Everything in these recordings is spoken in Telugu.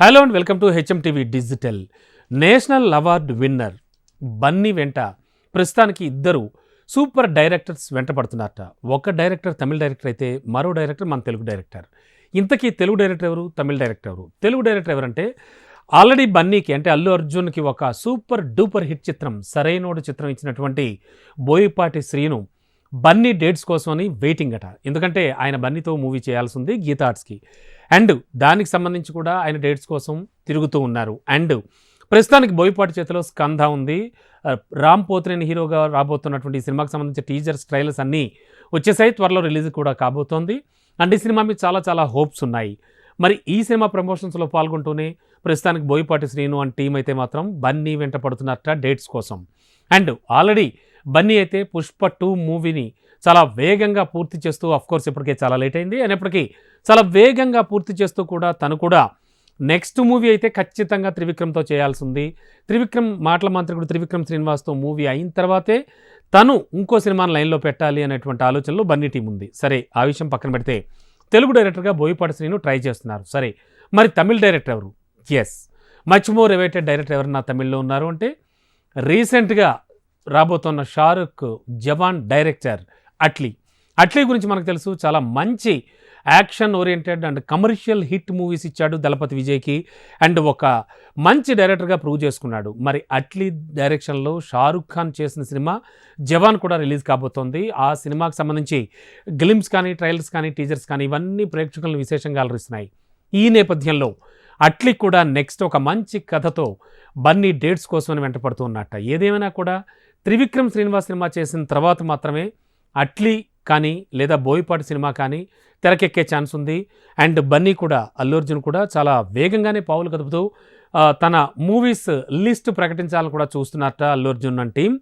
Hello and welcome to HM TV digital national award winner Bunny వెంట ప్రస్తుతానికి ఇద్దరు సూపర్ డైరెక్టర్స్ వెంటపడుతున్నారట ఒక డైరెక్టర్ తమిళ డైరెక్టర్ అయితే మరో డైరెక్టర్ మన తెలుగు డైరెక్టర్ ఇంతకీ తెలుగు డైరెక్టర్ ఎవరు? తమిళ డైరెక్టర్ ఎవరు? తెలుగు డైరెక్టర్ ఎవరంటే ఆల్రెడీ బన్నీకి అంటే అల్లు అర్జున్కి ఒక సూపర్ డూపర్ హిట్ చిత్రం సరైనోడు చిత్రం ఇచ్చినటువంటి బోయపాటి శ్రీను. బన్నీ డేట్స్ కోసం అని వెయిటింగ్ అట ఎందుకంటే ఆయన బన్నీతో మూవీ చేయాల్సి ఉంది గీతా ఆర్ట్స్కి. అండ్ దానికి సంబంధించి కూడా ఆయన డేట్స్ కోసం తిరుగుతూ ఉన్నారు. అండ్ ప్రస్తుతానికి బోయపాటి చేతిలో స్కంధ ఉంది. రామ్ పోత్రేని హీరోగా రాబోతున్నటువంటి ఈ సినిమాకి సంబంధించిన టీజర్స్ ట్రైలర్స్ అన్నీ వచ్చేసాయి. త్వరలో రిలీజ్ కూడా కాబోతోంది. అండ్ ఈ సినిమా మీద చాలా చాలా హోప్స్ ఉన్నాయి. మరి ఈ సినిమా ప్రమోషన్స్లో పాల్గొంటూనే ప్రస్తుతానికి బోయపాటి శ్రీను అండ్ టీం అయితే మాత్రం బన్నీ వెంట పడుతున్నట్ట డేట్స్ కోసం. అండ్ ఆల్రెడీ బన్నీ అయితే పుష్ప టూ మూవీని చాలా వేగంగా పూర్తి చేస్తూ కోర్స్ ఇప్పటికే చాలా లేట్ అయింది. అయినప్పటికీ చాలా వేగంగా పూర్తి చేస్తూ కూడా తను కూడా నెక్స్ట్ మూవీ అయితే ఖచ్చితంగా త్రివిక్రమ్తో చేయాల్సి ఉంది త్రివిక్రమ్ మాటల మాంత్రికుడు త్రివిక్రమ్ శ్రీనివాస్తో మూవీ అయిన తర్వాతే తను ఇంకో సినిమాని లైన్లో పెట్టాలి అనేటువంటి ఆలోచనలో బన్నీ టీం ఉంది. సరే ఆ విషయం పక్కన పెడితే తెలుగు డైరెక్టర్గా బోయపాటి శ్రీను ట్రై చేస్తున్నారు. సరే మరి తమిళ డైరెక్టర్ ఎవరు? Yes much more awaited director ఎవరు నా తమిళ్ళో ఉన్నారు అంటే రీసెంట్గా రాబోతున్న షారుఖ్ జవాన్ డైరెక్టర్ అట్లీ. అట్లీ గురించి మనకు తెలుసు చాలా మంచి action oriented and commercial hit movies ఇచ్చాడు దళపతి విజయ్కి అండ్ ఒక మంచి డైరెక్టర్గా ప్రూవ్ చేసుకున్నాడు. మరి అట్లీ డైరెక్షన్లో షారుఖ్ ఖాన్ చేసిన సినిమా జవాన్ కూడా రిలీజ్ కాబోతోంది. ఆ సినిమాకి సంబంధించి గ్లిమ్స్ కానీ ట్రైలర్స్ కానీ టీజర్స్ కానీ ఇవన్నీ ప్రేక్షకులను విశేషంగా అలరిస్తున్నాయి. ఈ నేపథ్యంలో అట్లీ కూడా నెక్స్ట్ ఒక మంచి కథతో బన్నీ డేట్స్ కోసమని వెంటపడుతూ ఉన్నట్ట. ఏదేమైనా కూడా త్రివిక్రమ్ శ్రీనివాస్ సినిమా చేసిన తర్వాత మాత్రమే అట్లీ కానీ లేదా బోయపాటి సినిమా కానీ తెరకెక్కే ఛాన్స్ ఉంది. అండ్ బన్నీ కూడా అల్లు అర్జున్ కూడా చాలా వేగంగానే పావులు కదుపుతూ తన మూవీస్ లిస్ట్ ప్రకటించాలని కూడా చూస్తున్నట్ట Allu Arjun and team.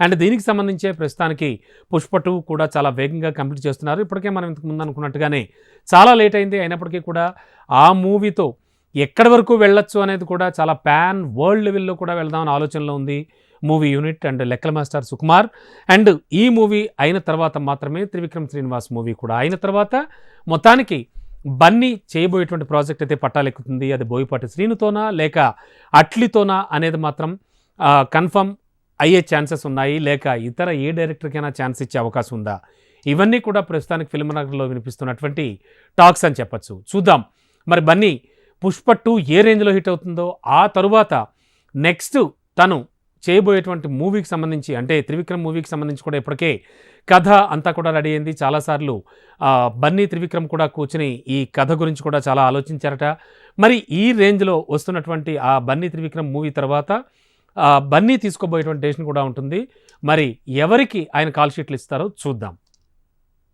And దీనికి సంబంధించే ప్రస్తుతానికి పుష్ప టూ కూడా చాలా వేగంగా కంప్లీట్ చేస్తున్నారు. ఇప్పటికే మనం ఇంతకు ముందు అనుకున్నట్టుగానే చాలా లేట్ అయింది. అయినప్పటికీ కూడా ఆ మూవీతో ఎక్కడి వరకు వెళ్ళొచ్చు అనేది కూడా చాలా ప్యాన్ వరల్డ్ లెవెల్లో కూడా వెళ్దామని ఆలోచనలో ఉంది. మూవీ యూనిట్ అండ్ లెక్కల మాస్టర్ సుకుమార్. అండ్ ఈ మూవీ అయిన తర్వాత మాత్రమే త్రివిక్రమ్ శ్రీనివాస్ మూవీ కూడా అయిన తర్వాత మొత్తానికి బన్నీ చేయబోయేటువంటి ప్రాజెక్ట్ అయితే పట్టాలెక్కుతుంది. అది బోయపాటి శ్రీనుతోనా లేక అట్లీతోనా అనేది మాత్రం కన్ఫర్మ్ అయ్యే ఛాన్సెస్ ఉన్నాయి. లేక ఇతర ఏ డైరెక్టర్కైనా ఛాన్స్ ఇచ్చే అవకాశం ఉందా? ఇవన్నీ కూడా ప్రస్తుతానికి ఫిల్మ్ నగర్లో వినిపిస్తున్నటువంటి టాక్స్ అని చెప్పొచ్చు. చూద్దాం. మరి బన్నీ పుష్ప టూ ఏ రేంజ్లో హిట్ అవుతుందో ఆ తరువాత నెక్స్ట్ తను చేయబోయేటువంటి మూవీకి సంబంధించి అంటే త్రివిక్రమ్ మూవీకి సంబంధించి కూడా ఇప్పటికే కథ అంతా కూడా రెడీ అయింది. చాలాసార్లు బన్నీ త్రివిక్రమ్ కూడా కూర్చుని ఈ కథ గురించి కూడా చాలా ఆలోచించారట. మరి ఈ రేంజ్లో వస్తున్నటువంటి ఆ బన్నీ త్రివిక్రమ్ మూవీ తర్వాత బన్నీ తీసుకోబోయేటువంటి డెసిషన్ కూడా ఉంటుంది. మరి ఎవరికి ఆయన కాల్ షీట్లు ఇస్తారో చూద్దాం.